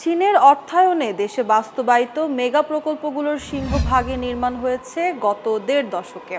চীনের অর্থায়নে দেশে বাস্তবায়িত মেগা প্রকল্পগুলোর সিংহভাগে নির্মাণ হয়েছে গত দেড় দশকে।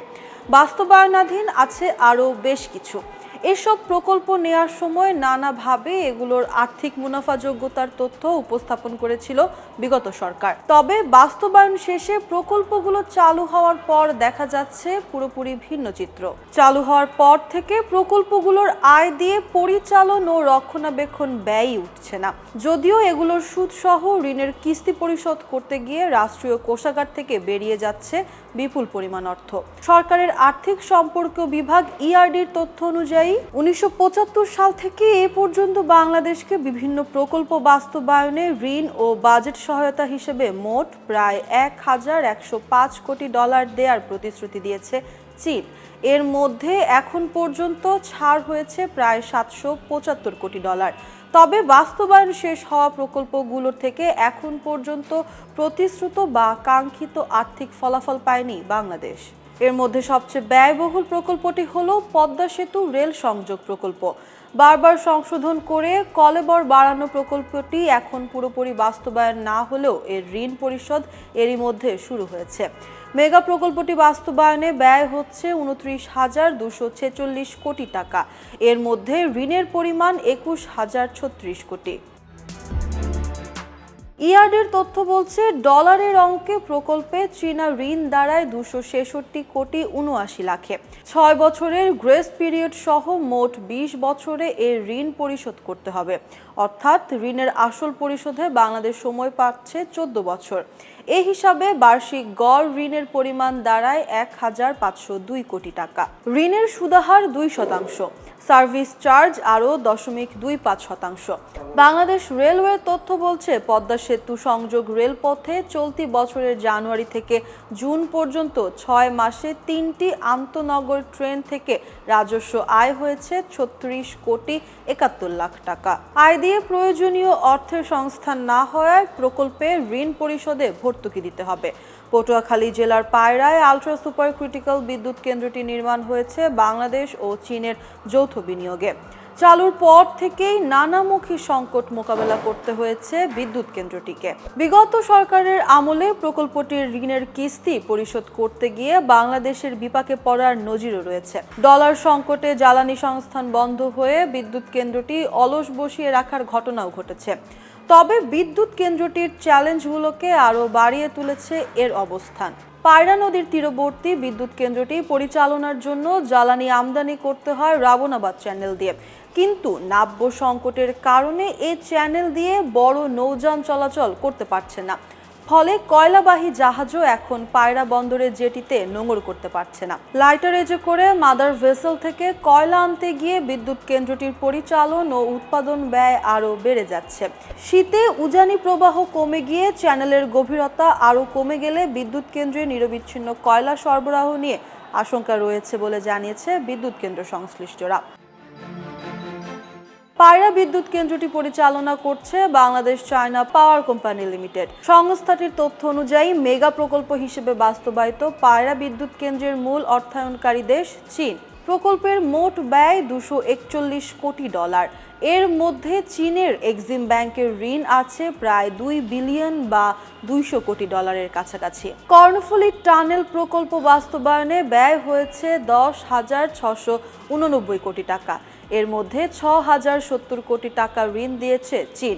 বাস্তবায়নাধীন আছে আরও বেশ কিছু। এসব প্রকল্প নেয়ার সময় নানাভাবে এগুলোর আর্থিক মুনাফাযোগ্যতার তথ্য উপস্থাপন করেছিল বিগত সরকার। তবে বাস্তবায়ন শেষে প্রকল্পগুলো চালু হওয়ার পর দেখা যাচ্ছে পুরোপুরি ভিন্ন চিত্র। চালু হওয়ার পর থেকে প্রকল্পগুলোর আয় দিয়ে পরিচালন ও রক্ষণাবেক্ষণ ব্যয়ই উঠছে না। যদিও এগুলোর সুদসহ ঋণের কিস্তি পরিশোধ করতে গিয়ে রাষ্ট্রীয় কোষাগার থেকে বেরিয়ে যাচ্ছে বিপুল পরিমাণ অর্থ। সরকারের আর্থিক সম্পর্ক বিভাগ ইআরডির তথ্য অনুযায়ী উনিশশো পঁচাত্তর সাল থেকে এ পর্যন্ত বাংলাদেশকে বিভিন্ন প্রকল্প বাস্তবায়নে ঋণ ও বাজেট সহায়তা হিসেবে মোট প্রায় এক হাজার একশো পাঁচ কোটি ডলার দেওয়ার প্রতিশ্রুতি দিয়েছে চীন। এর মধ্যে এখন পর্যন্ত ছাড় হয়েছে প্রায় সাতশো পঁচাত্তর কোটি ডলার। তবে বাস্তবায়ন শেষ হওয়া প্রকল্পগুলোর থেকে এখন পর্যন্ত প্রতিশ্রুত বা কাঙ্ক্ষিত আর্থিক ফলাফল পায়নি বাংলাদেশ। এর মধ্যে সবচেয়ে ব্যয়বহুল প্রকল্পটি হল পদ্মা সেতু রেল সংযোগ প্রকল্প। বারবার সংশোধন করে কলেবর বাড়ানো প্রকল্পটি এখন পুরোপুরি বাস্তবায়ন না হলেও এর ঋণ পরিশোধ এরই মধ্যে শুরু হয়েছে। মেগা প্রকল্পটি বাস্তবায়নে ব্যয় হচ্ছে উনত্রিশ হাজার দুশো ছেচল্লিশ কোটি টাকা। এর মধ্যে ঋণের পরিমাণ একুশ হাজার ছত্রিশ কোটি। ইয়ার্ডের তথ্য বলছে, ডলারের অঙ্কে প্রকল্পে চীনা ঋণ দাঁড়ায় দুশো ছেষট্টি কোটি উনআশি লাখে। ছয় বছরের গ্রেস পিরিয়ড সহ মোট বিশ বছরে এর ঋণ পরিশোধ করতে হবে। অর্থাৎ ঋণের আসল পরিশোধে বাংলাদেশ সময় পাচ্ছে চোদ্দ বছর। এ হিসাবে বার্ষিক গড় ঋণের পরিমাণ দাঁড়ায় এক হাজার পাঁচশো দুই কোটি টাকা। ঋণের সুদাহার দুই শতাংশ। সার্ভিস চার্জ আরও দশমিক দুই পাঁচ শতাংশ। বাংলাদেশ রেলওয়ের তথ্য বলছে, পদ্মা সেতু সংযোগ রেলপথে চলতি বছরের জানুয়ারি থেকে জুন পর্যন্ত ছয় মাসে তিনটি আন্তনগর ট্রেন থেকে রাজস্ব আয় হয়েছে ছত্রিশ কোটি একাত্তর লাখ টাকা। আয় দিয়ে প্রয়োজনীয় অর্থের সংস্থান না হওয়ায় প্রকল্পে ঋণ পরিশোধে ভর্তুকি দিতে হবে। পটুয়াখালী জেলার পায়রায় আলট্রা সুপার ক্রিটিক্যাল বিদ্যুৎ কেন্দ্রটি নির্মাণ হয়েছে বাংলাদেশ ও চীনের যৌথ বিনিয়োগে। চালুর পর থেকেই নানামুখী সংকট মোকাবেলা করতে হয়েছে বিদ্যুৎ কেন্দ্রটিকে। বিগত সরকারের আমলে প্রকল্পটির ঋণের কিস্তি পরিশোধ করতে গিয়ে বাংলাদেশের বিপাকে পড়ার নজিরও রয়েছে। ডলার সংকটে জ্বালানি সংস্থান বন্ধ হয়ে বিদ্যুৎ কেন্দ্রটি অলস বসিয়ে রাখার ঘটনাও ঘটেছে। তবে বিদ্যুৎ কেন্দ্রটির চ্যালেঞ্জগুলোকে আরও বাড়িয়ে তুলেছে এর অবস্থান। পায়রা নদীর তীরবর্তী বিদ্যুৎ কেন্দ্রটি পরিচালনার জন্য জ্বালানি আমদানি করতে হয় রাবণাবাদ চ্যানেল দিয়ে। কিন্তু নাব্য সংকটের কারণে এই চ্যানেল দিয়ে বড় নৌযান চলাচল করতে পারছে না। ফলে কয়লাবাহী জাহাজও এখন পায়রা বন্দরের জেটিতে নোঙর করতে পারছে না। লাইটার এজে করে মাদার ভেসেল থেকে কয়লা আনতে গিয়ে বিদ্যুৎ কেন্দ্রটির পরিচালন ও উৎপাদন ব্যয় আরও বেড়ে যাচ্ছে। শীতে উজানি প্রবাহ কমে গিয়ে চ্যানেলের গভীরতা আরও কমে গেলে বিদ্যুৎ কেন্দ্রে নিরবিচ্ছিন্ন কয়লা সরবরাহ নিয়ে আশঙ্কা রয়েছে বলে জানিয়েছে বিদ্যুৎ কেন্দ্র সংশ্লিষ্টরা। পায়রা বিদ্যুৎ কেন্দ্রটি পরিচালনা করছে Bangladesh China power company limited. সংস্থাটির তথ্য অনুযায়ী মেগা প্রকল্প হিসেবে বাস্তবায়িত পায়রা বিদ্যুৎ কেন্দ্রের মূল অর্থায়নকারী দেশ চীন। প্রকল্পের মোট ব্যয় দুশো একচল্লিশ কোটি ডলার। এর মধ্যে চীনের এক্সিম ব্যাংকের ঋণ আছে প্রায় দুই বিলিয়ন বা দুইশো কোটি ডলারের কাছাকাছি। কর্ণফুলী টানেল প্রকল্প বাস্তবায়নে ব্যয় হয়েছে দশ হাজার ছশো উননব্বই কোটি টাকা। এর মধ্যে ছ হাজার সত্তর কোটি টাকা ঋণ দিয়েছে চীন।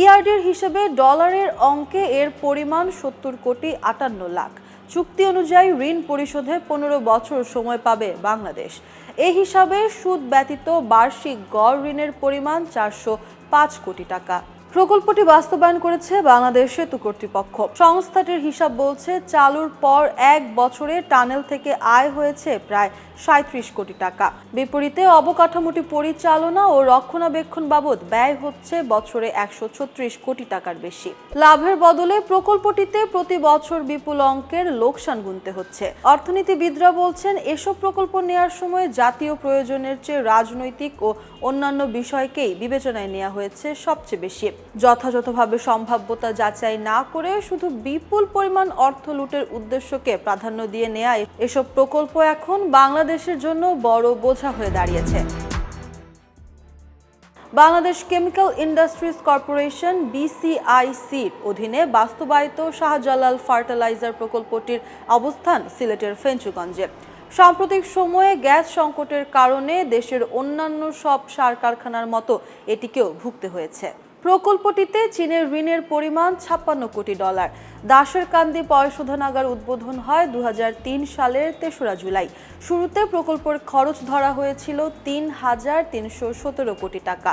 ইআরডির হিসেবে ডলারের অঙ্কে এর পরিমাণ সত্তর কোটি আটান্ন লাখ। চুক্তি অনুযায়ী ঋণ পরিশোধে পনেরো বছর সময় পাবে বাংলাদেশ। এ হিসাবে সুদ ব্যতীত বার্ষিক গড় ঋণের পরিমাণ চারশো পাঁচ কোটি টাকা। প্রকল্পটি বাস্তবায়ন করেছে বাংলাদেশ সেতু কর্তৃপক্ষ সংস্থাটির হিসাব বলছে, চালুর পর এক বছরে টানেল থেকে আয় হয়েছে প্রায় সাঁত্রিশ কোটি টাকা। বিপরীতে অবকাঠামোটি পরিচালনা ও রক্ষণাবেক্ষণ বাবদ ব্যয় হচ্ছে বছরে একশো ছত্রিশ কোটি টাকার বেশি। লাভের বদলে প্রকল্পটিতে প্রতি বছর বিপুল অঙ্কের লোকসান গুনতে হচ্ছে। অর্থনীতিবিদরা বলছেন, এসব প্রকল্প নেওয়ার সময় জাতীয় প্রয়োজনের চেয়ে রাজনৈতিক ও অন্যান্য বিষয়কেই বিবেচনায় নেওয়া হয়েছে সবচেয়ে বেশি। যথাযথভাবে সম্ভাব্যতা যাচাই না করে শুধু বিপুল পরিমাণ অর্থ লুটের উদ্দেশ্যকে প্রাধান্য দিয়ে নেয় এসব প্রকল্প এখন বাংলাদেশের জন্য বড় বোঝা হয়ে দাঁড়িয়েছে। বাংলাদেশ কেমিক্যাল ইন্ডাস্ট্রিজ কর্পোরেশন বিসিআইসির অধীনে বাস্তবায়িত শাহজালাল ফার্টিলাইজার প্রকল্পটির অবস্থান সিলেটের ফেঞ্চুগঞ্জে। সাম্প্রতিক সময়ে গ্যাস সংকটের কারণে দেশের অন্যান্য সব সার কারখানার মতো এটিকেও ভুগতে হয়েছে। প্রকল্পটিতে চীনের ঋণের পরিমাণ ছাপ্পান্ন কোটি ডলার। দাসের কান্দি পয়শোধনাগার উদ্বোধন হয় দু হাজার তিন সালের তেসরা জুলাই। শুরুতে প্রকল্পের খরচ ধরা হয়েছিল তিন হাজার তিনশো সতেরো কোটি টাকা।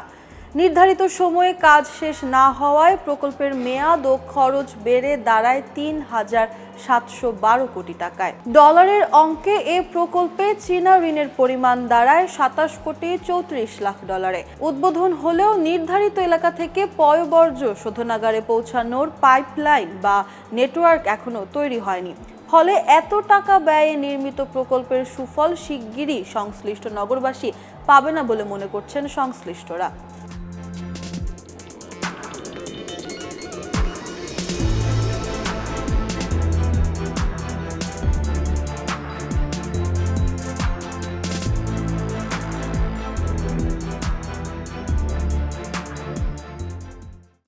নির্ধারিত সময়ে কাজ শেষ না হওয়ায় প্রকল্পের মেয়াদ ও খরচ বেড়ে দাঁড়ায় তিন হাজার সাতশো বারো কোটি টাকায়। ডলারের অঙ্কে এ প্রকল্পে চীনা ঋণের পরিমাণ দাঁড়ায় সাতাশ কোটি চৌত্রিশ লাখ ডলারে। উদ্বোধন হলেও নির্ধারিত এলাকা থেকে পয়বর্জ্য শোধনাগারে পৌঁছানোর পাইপলাইন বা নেটওয়ার্ক এখনও তৈরি হয়নি। ফলে এত টাকা ব্যয়ে নির্মিত প্রকল্পের সুফল শিগগিরই সংশ্লিষ্ট নগরবাসী পাবে না বলে মনে করছেন সংশ্লিষ্টরা।